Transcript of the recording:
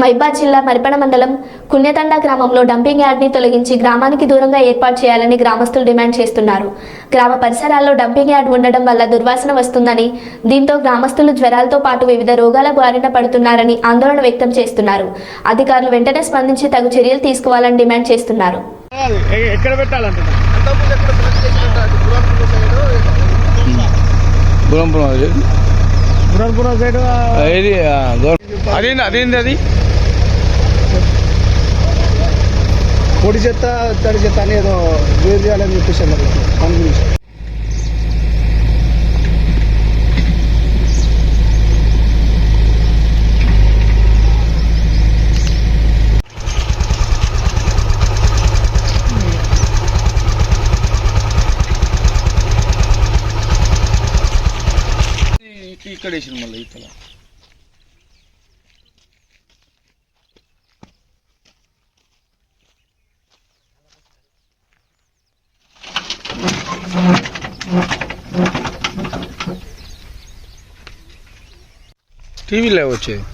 మైబాద్ జిల్లా మరిపడ మండలం కున్యతండ గ్రామంలో డంపింగ్ యార్డ్ని తొలగించి గ్రామానికి దూరంగా ఏర్పాటు చేయాలని గ్రామస్తులు డిమాండ్ చేస్తున్నారు. గ్రామ పరిసరాల్లో డంపింగ్ యార్డ్ ఉండడం వల్ల దుర్వాసన వస్తుందని దీంతో గ్రామస్తులు జ్వరాలతో పాటు వివిధ రోగాల బారిన పడుతున్నారని ఆందోళన వ్యక్తం చేస్తున్నారు. అధికారులు వెంటనే స్పందించి తగు చర్యలు తీసుకోవాలని డిమాండ్ చేస్తున్నారు. అది. అది? పొడి చెత్త తడి చెత్త అని ఏదో వేరు చేయాలని చెప్పేసి అన్నారు. దాని గురించి. ఇక్కడ వేసిన మళ్ళీ ఇక్కడ టీవీలో వచ్చేది